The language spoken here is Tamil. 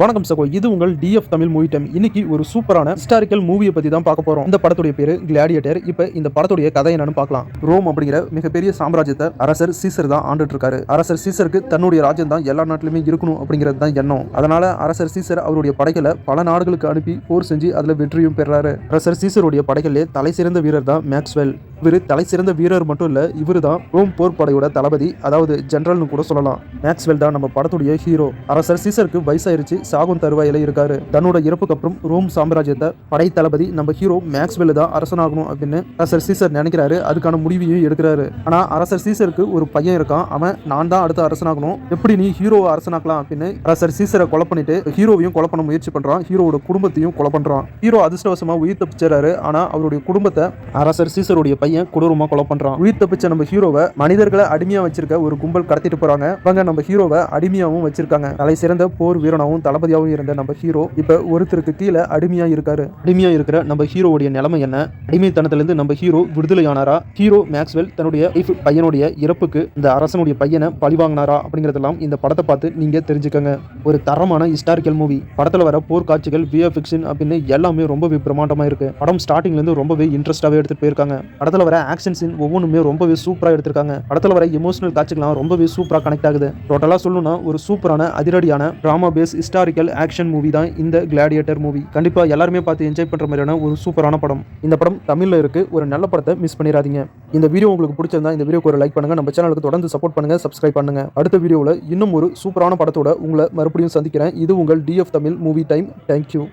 வணக்கம் சகோ இது உங்கள் டிஎஃப் தமிழ் மூவி டைம் இன்னைக்கு ஒரு சூப்பரான ஹிஸ்டாரிக்கல் மூவியை பத்தி தான் பார்க்க போறோம். இந்த படத்துடைய பேரு கிளாடியேட்டர் இப்போ இந்த படத்துடைய கதை என்னன்னு பார்க்கலாம். ரோம் அப்படிங்கிற மிகப்பெரிய சாம்ராஜ்யத்தை அரசர் சீசர் தான் ஆண்டுட்டு இருக்காரு அரசர் சீசருக்கு தன்னுடைய ராஜ்யம் தான் எல்லா நாட்டிலுமே இருக்கணும் அப்படிங்கிறது தான் எண்ணம். அதனால அரசர் சீசர் அவருடைய படைகளை பல நாடுகளுக்கு அனுப்பி போர் செஞ்சு அதுல வெற்றியும் பெறாரு. அரசர் சீசருடைய படைகளிலே தலை சிறந்த வீரர் தான் மேக்ஸ்வெல் இவர் தலை சிறந்த வீரர் மட்டும் இல்ல இவர் தான் ரோம் போர் படையோட தளபதி அதாவது ஜெனரல்னு கூட சொல்லலாம். மேக்ஸ்வெல் தான் நம்ம படத்துடைய ஹீரோ. அரசர் சீசருக்கு வயசாயிருச்சு சாகும் தருவாயில இருக்காரு. தன்னோட இறப்புக்கு அப்புறம் ரோம் சாம்ராஜ்யத்தை படை தளபதி நம்ம ஹீரோ மேக்ஸ்வெல் தான் அரசனாகணும் அப்படின்னு அரசர் சீசர் நினைக்கிறாரு. அதுக்கான முடிவையும் எடுக்கிறாரு. ஆனா அரசர் சீசருக்கு ஒரு பையன் இருக்கான். அவன் நான் தான் அடுத்த அரசனாகணும். எப்படி நீ ஹீரோவை அரசனாக்கலாம்? அப்படின்னு அரசர் சீசரை கொலை பண்ணிட்டு ஹீரோவையும் கொலை பண்ண முயற்சி பண்றான். ஹீரோவோட குடும்பத்தையும் கொலை பண்றான். ஹீரோ அதிர்ஷ்டவசமா உயிர் தப்பிச்சாரு ஆனா அவருடைய குடும்பத்தை அரசர் சீசருடைய பையன் கொடூரமா கொலை பண்றான். உயிர் தப்பிச்ச நம்ம ஹீரோவை மனிதர்களை அடிமையா வச்சிருக்க ஒரு கும்பல் கடத்திட்டு போறாங்க. இவங்க நம்ம ஹீரோவை அடிமையாவும் வச்சிருக்காங்க. தலை சிறந்த போர் வீரனாவும் தளபதியாவும் இருந்த நம்ம ஹீரோ இப்ப ஒருத்தருக்கு கீழே அடிமையா இருக்காரு. அடிமையா இருக்கிற நம்ம ஹீரோவுடைய நிலைமை என்ன? அடிமைத்தனத்திலிருந்து நம்ம ஹீரோ விடுதலையானாரா? ஹீரோ மேக்ஸ்வெல் தன்னுடைய பையனுடைய இறப்புக்கு இந்த அரசனுடைய பையனை பழிவாங்கினாரா அப்படிங்கறதெல்லாம் இந்த படத்தை பார்த்து நீங்க தெரிஞ்சுக்கங்க. ஒரு தரமான ஹிஸ்டாரிக்கல் மூவி படத்துல வர போர் காட்சிகள் விஎஃபிக்ஷன் அப்படின்னு எல்லாமே ரொம்பவே பிரமாண்டமா இருக்கு. படம் ஸ்டார்டிங்ல இருந்து ரொம்பவே இன்ட்ரெஸ்டாவே எடுத்துட்டு போயிருக்காங்க. படத்துல வர ஆக்ஷன் சீன் ஒவ்வொன்றுமே ரொம்பவே சூப்பராக எடுத்திருக்காங்க. படத்தில் வர எமோஷனல் காட்சிகள்லாம் ரொம்பவே சூப்பரா கனெக்ட் ஆகுது. டோட்டலாக சொல்லணும்னா ஒரு சூப்பரான அதிரடியான drama base historical action movie தான் இந்த கிளாடியேட்டர் மூவி கண்டிப்பாக எல்லாருமே பார்த்து என்ஜாய் பண்ணுற மாதிரியான ஒரு சூப்பரான படம். இந்த படம் தமிழில் இருக்கு. ஒரு நல்ல படத்தை மிஸ் பண்ணிடாதீங்க இந்த வீடியோ உங்களுக்கு பிடிச்சிருந்தா இந்த வீடியோக்கு ஒரு லைக் பண்ணுங்க. நம்ம சேனலுக்கு தொடர்ந்து சப்போர்ட் பண்ணுங்க சப்ஸ்கிரைப் பண்ணுங்க. அடுத்த வீடியோவில் இன்னும் ஒரு சூப்பரான படத்தோட உங்களை மறுபடியும் சந்திக்கிறேன். இது உங்கள் TF Tamil movie time thank you